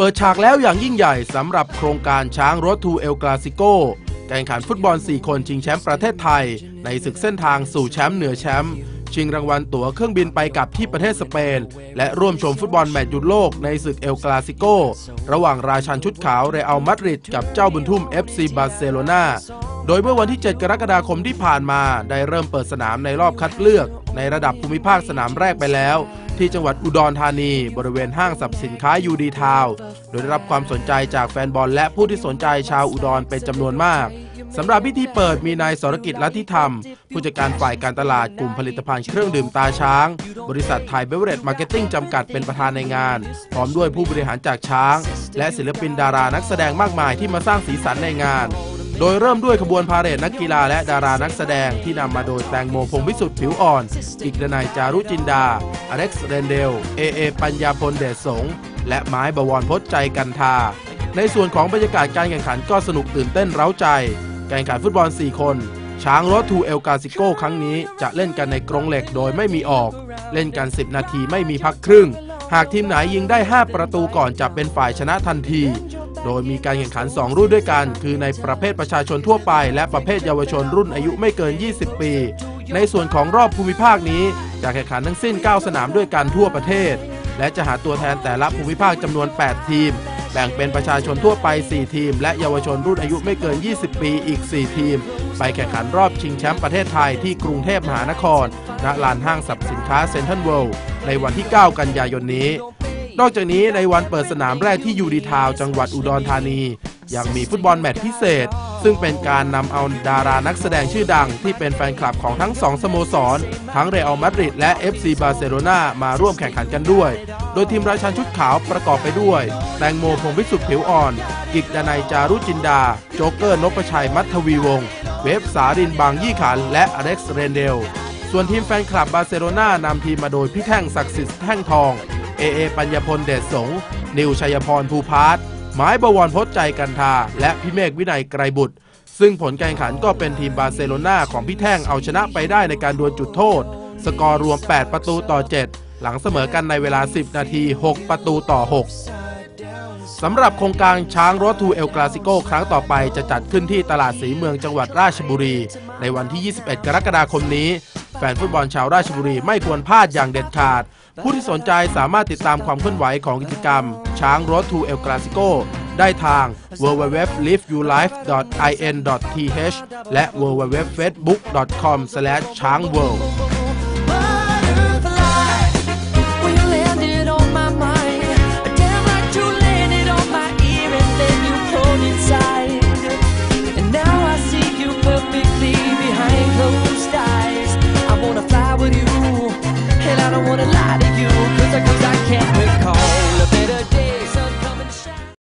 เปิดฉากแล้วอย่างยิ่งใหญ่สำหรับโครงการช้างรถทูเอลกลาซิโกแข่งขันฟุตบอล 4 คนชิงแชมป์ประเทศไทย ในศึกเส้นทางสู่แชมป์เหนือแชมป์ชิงรางวัลตั๋วเครื่องบินไปกลับที่ประเทศสเปน และร่วมชมฟุตบอลแมตช์หยุดโลกในศึกเอลกลาซิโก ระหว่างราชันชุดขาวเรอัลมาดริดกับเจ้าบุญทุ่ม FC บาร์เซโลนา โดยเมื่อวันที่ 7 กรกฎาคมที่ผ่านมาได้เริ่มเปิดสนามในรอบคัดเลือก ในระดับภูมิภาคสนามแรกไปแล้ว ที่จังหวัดอุดรธานี บริเวณห้างสรรพสินค้ายูดีทาวโดยได้รับความสนใจจากแฟนบอลและผู้ที่สนใจชาวอุดรเป็นจำนวนมากสำหรับพิธีเปิดมีนายสรกิจลัทธิธรรม ผู้จัดการฝ่ายการตลาดกลุ่มผลิตภัณฑ์เครื่องดื่มตาช้าง บริษัทไทยเบเวอร์เรจมาร์เก็ตติ้งจำกัดเป็นประธานในงาน พร้อมด้วยผู้บริหารจากช้าง และศิลปินดารานักแสดงมากมายที่มาสร้างสีสันในงาน โดยเริ่มด้วยขบวนพาเหรดนักกีฬาและดารานักแสดงที่นำมาโดยแตงโมพงวิสุทธิ์ผิวอ่อนอีกดนายจารุจินดา อเล็กซ์เรนเดล เอเอ ปัญญาพลเดชสง และไม้บวรพจน์ใจกันทา ในส่วนของบรรยากาศการแข่งขันก็สนุกตื่นเต้นเร้าใจการแข่งขันฟุตบอล 4 คน ช้างรถทูเอลกาซิโกครั้งนี้จะเล่นกันในกรงเหล็กโดยไม่มีออก เล่นกัน 10 นาทีไม่มีพักครึ่ง หากทีมไหนยิงได้ 5 ประตูก่อนจะเป็นฝ่ายชนะทันที โดยมีการแข่งขัน 2 รุ่นด้วยกัน คือในประเภทประชาชนทั่วไป และประเภทเยาวชนรุ่นอายุไม่เกิน 20 ปี ในส่วนของรอบภูมิภาคนี้จะแข่งขันทั้งสิ้น 9 สนามด้วยกันทั่วประเทศ และจะหาตัวแทนแต่ละภูมิภาคจำนวน 8 ทีม แบ่งเป็นประชาชนทั่วไป 4 ทีม และเยาวชนรุ่นอายุไม่เกิน 20 ปีอีก 4 ทีม ไปแข่งขันรอบชิงแชมป์ประเทศไทยที่กรุงเทพมหานครณลานห้างสรรพสินค้าเซ็นทรัลเวิลด์ในวันที่ 9 กันยายนนี้ นอกจากนี้ในวันเปิดสนามแรกที่ยูดีทาวน์จังหวัดอุดรธานี ยังมีฟุตบอลแมตช์พิเศษ ซึ่งเป็นการนำเอาดารานักแสดงชื่อดังที่เป็นแฟนคลับของทั้งสองสโมสร ทั้งเรอัลมาดริดและ FC บาร์เซโลนามาร่วมแข่งขันกันด้วย โดยทีมราชันชุดขาวประกอบไปด้วย แตงโมพงวิสุทธิ์ผิวอ่อน กิกดนัยจารุจินดา โจ๊กเกอร์นพชัยมัทวีวงศ์เวฟสารินบางยี่ขัน และอเล็กซ์เรนเดลส่วนทีมแฟนคลับบาร์เซโลนานำทีมมาโดยพี่แท่งศักดิ์สิทธิ์แท่งทอง เอเอปัญญพลเดชสงนิวชัยพรภูพาร์ทหมายบวรพจน์ใจกันทา และพี่เมฆวินัยไกรบุตร ซึ่งผลการแข่งขันก็เป็นทีมบาร์เซโลนาของพี่แท่งเอาชนะไปได้ในการดวลจุดโทษ สกอร์รวม 8 ประตูต่อ 7 หลังเสมอกันในเวลา 10 นาที 6 ประตูต่อ 6 สำหรับโครงการช้างรถทูเอลกลาซิโกครั้งต่อไปจะจัดขึ้นที่ตลาดสีเมืองจังหวัดราชบุรี ในวันที่ 21 กรกฎาคมนี้ แฟนฟุตบอลชาวราชบุรีไม่ควรพลาดอย่างเด็ดขาด ผู้ที่สนใจสามารถติดตามความเคลื่อนไหวของกิจกรรม ช้างรถทูเอลกลาซิโกได้ทาง www.liveyoulife.in.th และ www.facebook.com/changworld